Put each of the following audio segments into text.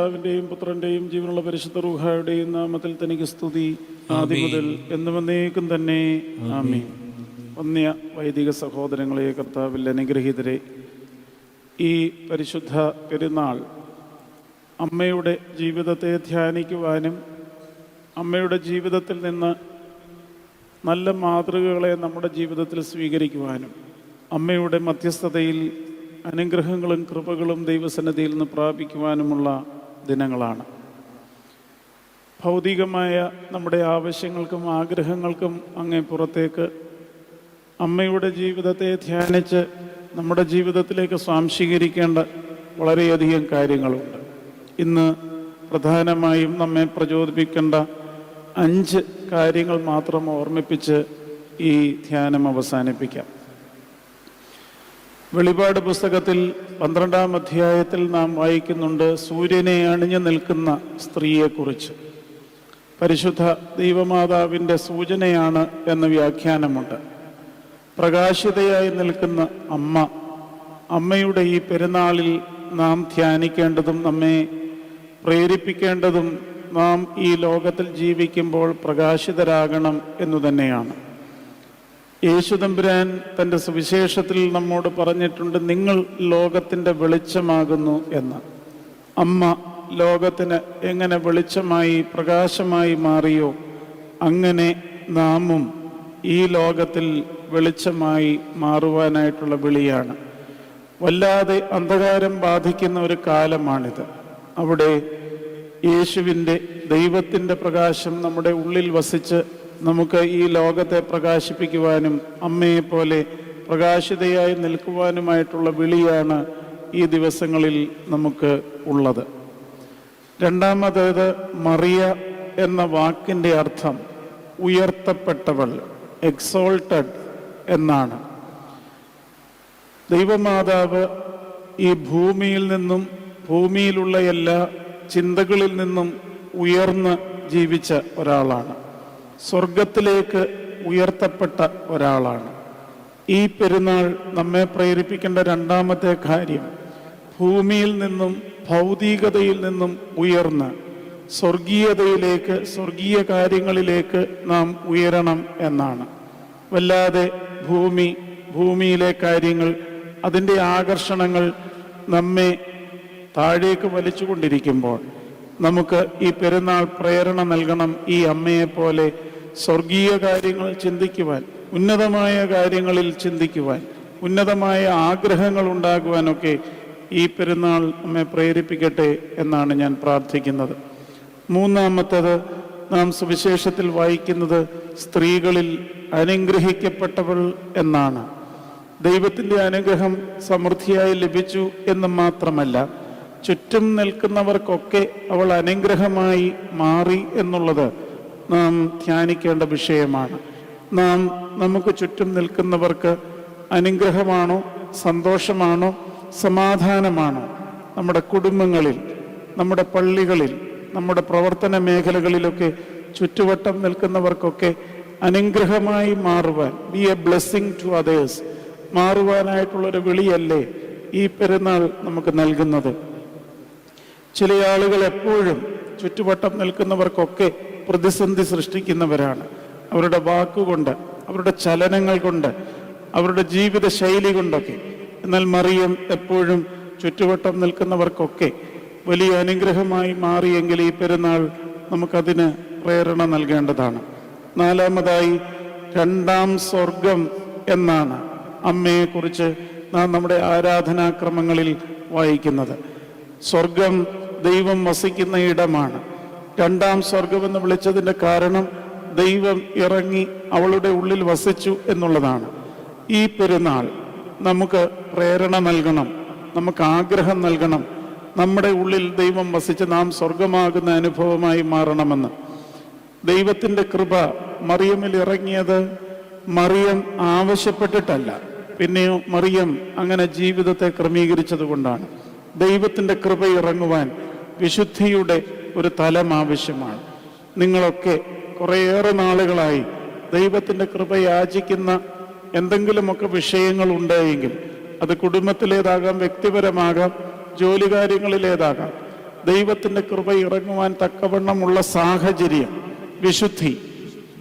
പിതാവിന്റെയും പുത്രന്റെയും ജീവനുള്ള പരിശുദ്ധ റൂഹായുടെയും നാമത്തിൽ തനിക്ക് സ്തുതി. ആദ്യം മുതൽ എന്നും എന്നേക്കും തന്നെ. ആമീൻ. വന്യ വൈദിക സഹോദരങ്ങളെ കർത്താവിൽ അനുഗ്രഹീതരെ ഈ പരിശുദ്ധ പെരുന്നാൾ അമ്മയുടെ ജീവിതത്തെ ധ്യാനിക്കുവാനും അമ്മയുടെ ജീവിതത്തിൽ നിന്ന് നല്ല മാതൃകകളെ നമ്മുടെ ജീവിതത്തിൽ സ്വീകരിക്കുവാനും അമ്മയുടെ മധ്യസ്ഥതയിൽ അനുഗ്രഹങ്ങളും കൃപകളും ദൈവസന്നിധിയിൽ നിന്ന് പ്രാപിക്കുവാനുമുള്ള ദിനങ്ങളാണ്. ഭൗതികമായ നമ്മുടെ ആവശ്യങ്ങൾക്കും ആഗ്രഹങ്ങൾക്കും അങ്ങേ പുറത്തേക്ക് അമ്മയുടെ ജീവിതത്തെ ധ്യാനിച്ച് നമ്മുടെ ജീവിതത്തിലേക്ക് സ്വാംശീകരിക്കേണ്ട വളരെയധികം കാര്യങ്ങളുണ്ട്. ഇന്ന് പ്രധാനമായും നമ്മെ പ്രചോദിപ്പിക്കേണ്ട അഞ്ച് കാര്യങ്ങൾ മാത്രം ഓർമ്മിപ്പിച്ച് ഈ ധ്യാനം അവസാനിപ്പിക്കാം. വെളിപാട് പുസ്തകത്തിൽ പന്ത്രണ്ടാം അധ്യായത്തിൽ നാം വായിക്കുന്നുണ്ട് സൂര്യനെ അണിഞ്ഞു നിൽക്കുന്ന സ്ത്രീയെക്കുറിച്ച്. പരിശുദ്ധ ദൈവമാതാവിന്റെ സൂചനയാണ് എന്ന വ്യാഖ്യാനമുണ്ട്. പ്രകാശിതയായി നിൽക്കുന്ന അമ്മ. അമ്മയുടെ ഈ പെരുന്നാളിൽ നാം ധ്യാനിക്കേണ്ടതും നമ്മെ പ്രേരിപ്പിക്കേണ്ടതും നാം ഈ ലോകത്തിൽ ജീവിക്കുമ്പോൾ പ്രകാശിതരാകണം എന്നു തന്നെയാണ്. യേശുദമ്പുരാൻ തന്റെ സുവിശേഷത്തിൽ നമ്മോട് പറഞ്ഞിട്ടുണ്ട് നിങ്ങൾ ലോകത്തിന്റെ വെളിച്ചമാകുന്നു എന്ന്. അമ്മ ലോകത്തിന് എങ്ങനെ വെളിച്ചമായി പ്രകാശമായി മാറിയോ അങ്ങനെ നാമും ഈ ലോകത്തിൽ വെളിച്ചമായി മാറുവാനായിട്ടുള്ള വിളിയാണ്. വല്ലാതെ അന്ധകാരം ബാധിക്കുന്ന ഒരു കാലമാണിത്. അവിടെ യേശുവിന്റെ ദൈവത്തിന്റെ പ്രകാശം നമ്മുടെ ഉള്ളിൽ വസിച്ച് നമുക്ക് ഈ ലോകത്തെ പ്രകാശിപ്പിക്കുവാനും അമ്മയെപ്പോലെ പ്രകാശിതയായി നിൽക്കുവാനുമായിട്ടുള്ള വിളിയാണ് ഈ ദിവസങ്ങളിൽ നമുക്ക് ഉള്ളത്. രണ്ടാമത്തേത് മറിയ എന്ന വാക്കിന്റെ അർത്ഥം ഉയർത്തപ്പെട്ടവൾ എക്സോൾട്ടഡ് എന്നാണ്. ദൈവമാതാവ് ഈ ഭൂമിയിൽ നിന്നും ഭൂമിയിലുള്ള എല്ലാ ചിന്തകളിൽ നിന്നും ഉയർന്ന് ജീവിച്ച ഒരാളാണ്. സ്വർഗത്തിലേക്ക് ഉയർത്തപ്പെട്ട ഒരാളാണ്. ഈ പെരുന്നാൾ നമ്മെ പ്രേരിപ്പിക്കേണ്ട രണ്ടാമത്തെ കാര്യം ഭൂമിയിൽ നിന്നും ഭൗതികതയിൽ നിന്നും ഉയർന്ന് സ്വർഗീയതയിലേക്ക് സ്വർഗീയ കാര്യങ്ങളിലേക്ക് നാം ഉയരണം എന്നാണ്. വല്ലാതെ ഭൂമി ഭൂമിയിലെ കാര്യങ്ങൾ അതിന്റെ ആകർഷണങ്ങൾ നമ്മെ താഴേക്ക് വലിച്ചുകൊണ്ടിരിക്കുമ്പോൾ നമുക്ക് ഈ പെരുന്നാൾ പ്രേരണ നൽകണം ഈ അമ്മയെപ്പോലെ പോലെ സ്വർഗീയ കാര്യങ്ങൾ ചിന്തിക്കുവാൻ ഉന്നതമായ കാര്യങ്ങളിൽ ചിന്തിക്കുവാൻ ഉന്നതമായ ആഗ്രഹങ്ങൾ ഉണ്ടാകുവാനൊക്കെ ഈ പെരുന്നാൾ നമ്മെ പ്രേരിപ്പിക്കട്ടെ എന്നാണ് ഞാൻ പ്രാർത്ഥിക്കുന്നത്. മൂന്നാമത്തത് നാം സുവിശേഷത്തിൽ വായിക്കുന്നത് സ്ത്രീകളിൽ അനുഗ്രഹിക്കപ്പെട്ടവൾ എന്നാണ്. ദൈവത്തിന്റെ അനുഗ്രഹം സമൃദ്ധിയായി ലഭിച്ചു എന്ന് മാത്രമല്ല ചുറ്റും നിൽക്കുന്നവർക്കൊക്കെ അവൾ അനുഗ്രഹമായി മാറി എന്നുള്ളത് നാം ധ്യാനിക്കേണ്ട വിഷയമാണ്. നാം നമുക്ക് ചുറ്റും നിൽക്കുന്നവർക്ക് അനുഗ്രഹമാണോ സന്തോഷമാണോ സമാധാനമാണോ? നമ്മുടെ കുടുംബങ്ങളിൽ നമ്മുടെ പള്ളികളിൽ നമ്മുടെ പ്രവർത്തന മേഖലകളിലൊക്കെ ചുറ്റുവട്ടം നിൽക്കുന്നവർക്കൊക്കെ അനുഗ്രഹമായി മാറുവാൻ be a blessing to others മാറുവാനായിട്ടുള്ളൊരു വിളിയല്ലേ ഈ പെരുന്നാൾ നമുക്ക് നൽകുന്നത്? ചില ആളുകൾ എപ്പോഴും ചുറ്റുവട്ടം നിൽക്കുന്നവർക്കൊക്കെ പ്രതിസന്ധി സൃഷ്ടിക്കുന്നവരാണ്. അവരുടെ വാക്കുകൊണ്ട് അവരുടെ ചലനങ്ങൾ കൊണ്ട് അവരുടെ ജീവിത ശൈലി കൊണ്ടൊക്കെ. എന്നാൽ മറിയം എപ്പോഴും ചുറ്റുവട്ടം നിൽക്കുന്നവർക്കൊക്കെ വലിയ അനുഗ്രഹമായി മാറിയെങ്കിൽ ഈ പെരുന്നാൾ നമുക്കതിന് പ്രേരണ നൽകേണ്ടതാണ്. നാലാമതായി രണ്ടാം സ്വർഗം എന്നാണ് അമ്മയെക്കുറിച്ച് നാം നമ്മുടെ ആരാധനാക്രമങ്ങളിൽ വായിക്കുന്നത്. സ്വർഗം ദൈവം വസിക്കുന്ന ഇടമാണ്. രണ്ടാം സ്വർഗമെന്ന് വിളിച്ചതിന്റെ കാരണം ദൈവം ഇറങ്ങി അവളുടെ ഉള്ളിൽ വസിച്ചു എന്നുള്ളതാണ്. ഈ പെരുന്നാൾ നമുക്ക് പ്രേരണ നൽകണം നമുക്ക് ആഗ്രഹം നൽകണം. നമ്മുടെ ഉള്ളിൽ ദൈവം വസിച്ച് നാം സ്വർഗമാകുന്ന അനുഭവമായി മാറണമെന്ന്. ദൈവത്തിന്റെ കൃപ മറിയമിൽ ഇറങ്ങിയത് മറിയം ആവശ്യപ്പെട്ടിട്ടല്ല പിന്നെയോ മറിയം അങ്ങനെ ജീവിതത്തെ ക്രമീകരിച്ചത് കൊണ്ടാണ് ദൈവത്തിന്റെ കൃപ ഇറങ്ങുവാൻ വിശുദ്ധിയുടെ ഒരു തലം ആവശ്യമാണ് നിങ്ങളൊക്കെ കുറേയേറെ നാളുകളായി ദൈവത്തിന്റെ കൃപ യാചിക്കുന്ന എന്തെങ്കിലുമൊക്കെ വിഷയങ്ങൾ ഉണ്ടെങ്കിൽ അത് കുടുംബത്തിലേതാകാം വ്യക്തിപരമാകാം ജോലി കാര്യങ്ങളിലേതാകാം ദൈവത്തിന്റെ കൃപ ഇറങ്ങുവാൻ തക്കവണ്ണമുള്ള സാഹചര്യം വിശുദ്ധി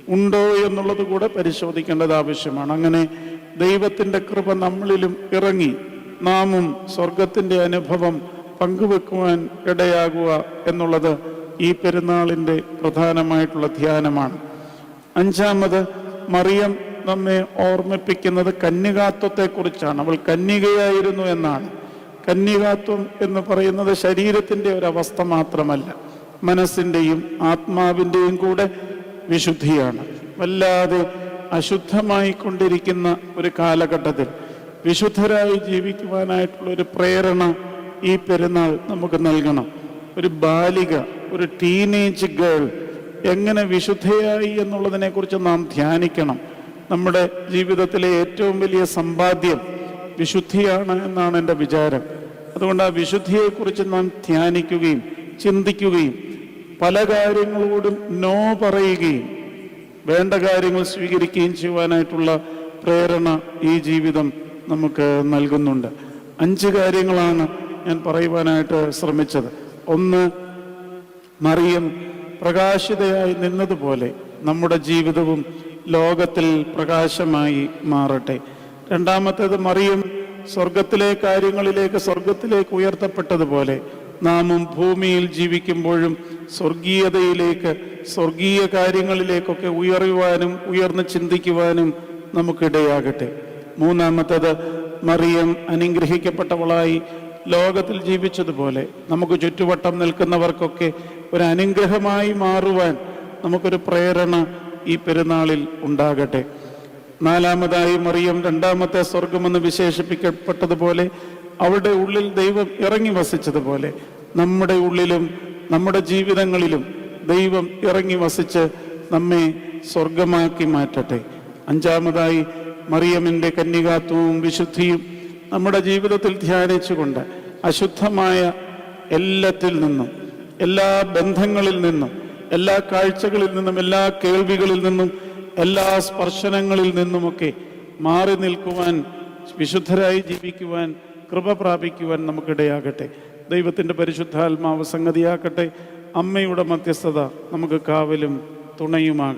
ഉണ്ടോ എന്നുള്ളത് കൂടെ പരിശോധിക്കേണ്ടത് ആവശ്യമാണ്. അങ്ങനെ ദൈവത്തിന്റെ കൃപ നമ്മളിലും ഇറങ്ങി നാമും സ്വർഗത്തിന്റെ അനുഭവം പങ്കുവെക്കുവാൻ ഇടയാകുക എന്നുള്ളത് ഈ പെരുന്നാളിന്റെ പ്രധാനമായിട്ടുള്ള ധ്യാനമാണ്. അഞ്ചാമത് മറിയം നമ്മെ ഓർമ്മിപ്പിക്കുന്നത് കന്യകാത്വത്തെക്കുറിച്ചാണ്. അവൾ കന്യകയായിരുന്നു എന്നാണ്. കന്യകാത്വം എന്ന് പറയുന്നത് ശരീരത്തിന്റെ ഒരവസ്ഥ മാത്രമല്ല മനസ്സിന്റെയും ആത്മാവിന്റെയും കൂടെ വിശുദ്ധിയാണ്. വല്ലാതെ അശുദ്ധമായി കൊണ്ടിരിക്കുന്ന ഒരു കാലഘട്ടത്തിൽ വിശുദ്ധരായി ജീവിക്കുവാനായിട്ടുള്ള ഒരു പ്രേരണ ഈ പെരുന്നാൾ നമുക്ക് നൽകണം. ഒരു ബാലിക ഒരു ടീനേജ് ഗേൾ എങ്ങനെ വിശുദ്ധയായി എന്നുള്ളതിനെ കുറിച്ച് നാം ധ്യാനിക്കണം. നമ്മുടെ ജീവിതത്തിലെ ഏറ്റവും വലിയ സമ്പാദ്യം വിശുദ്ധിയാണ് എന്നാണ് എന്റെ വിചാരം. അതുകൊണ്ട് ആ വിശുദ്ധിയെക്കുറിച്ച് നാം ധ്യാനിക്കുകയും ചിന്തിക്കുകയും പല കാര്യങ്ങളോടും നോ പറയുകയും വേണ്ട കാര്യങ്ങൾ സ്വീകരിക്കുകയും ചെയ്യുവാനായിട്ടുള്ള പ്രേരണ ഈ ജീവിതം നമുക്ക് നൽകുന്നുണ്ട്. അഞ്ച് കാര്യങ്ങളാണ് ഞാൻ പറയുവാനായിട്ട് ശ്രമിച്ചത്. ഒന്ന് മറിയം പ്രകാശിതയായി നിന്നതുപോലെ നമ്മുടെ ജീവിതവും ലോകത്തിൽ പ്രകാശമായി മാറട്ടെ. രണ്ടാമത്തേത് മറിയം സ്വർഗത്തിലെ കാര്യങ്ങളിലേക്ക് സ്വർഗത്തിലേക്ക് ഉയർത്തപ്പെട്ടതുപോലെ നാമും ഭൂമിയിൽ ജീവിക്കുമ്പോഴും സ്വർഗീയതയിലേക്ക് സ്വർഗീയ കാര്യങ്ങളിലേക്കൊക്കെ ഉയരുവാനും ഉയർന്ന് ചിന്തിക്കുവാനും നമുക്കിടയാകട്ടെ. മൂന്നാമത്തേത് മറിയം അനുഗ്രഹിക്കപ്പെട്ടവളായി ലോകത്തിൽ ജീവിച്ചതുപോലെ നമുക്ക് ചുറ്റുവട്ടം നിൽക്കുന്നവർക്കൊക്കെ ഒരു അനുഗ്രഹമായി മാറുവാൻ നമുക്കൊരു പ്രേരണ ഈ പെരുന്നാളിൽ ഉണ്ടാകട്ടെ. നാലാമതായി മറിയം രണ്ടാമത്തെ സ്വർഗമെന്ന് വിശേഷിപ്പിക്കപ്പെട്ടതുപോലെ അവളുടെ ഉള്ളിൽ ദൈവം ഇറങ്ങി വസിച്ചതുപോലെ നമ്മുടെ ഉള്ളിലും നമ്മുടെ ജീവിതങ്ങളിലും ദൈവം ഇറങ്ങി വസിച്ച് നമ്മെ സ്വർഗമാക്കി മാറ്റട്ടെ. അഞ്ചാമതായി മറിയമിന്റെ കന്യകാത്വവും വിശുദ്ധിയും നമ്മുടെ ജീവിതത്തിൽ ധ്യാനിച്ചുകൊണ്ട് അശുദ്ധമായ എല്ലാത്തിൽ നിന്നും എല്ലാ ബന്ധങ്ങളിൽ നിന്നും എല്ലാ കാഴ്ചകളിൽ നിന്നും എല്ലാ കേൾവികളിൽ നിന്നും എല്ലാ സ്പർശനങ്ങളിൽ നിന്നുമൊക്കെ മാറി നിൽക്കുവാൻ വിശുദ്ധരായി ജീവിക്കുവാൻ കൃപ പ്രാപിക്കുവാൻ നമുക്കിടയാകട്ടെ. ദൈവത്തിന്റെ പരിശുദ്ധാത്മാവ് സംഗതിയാക്കട്ടെ അമ്മയുടെ മധ്യസ്ഥത നമുക്ക് കാവലും തുണയുമാകട്ടെ.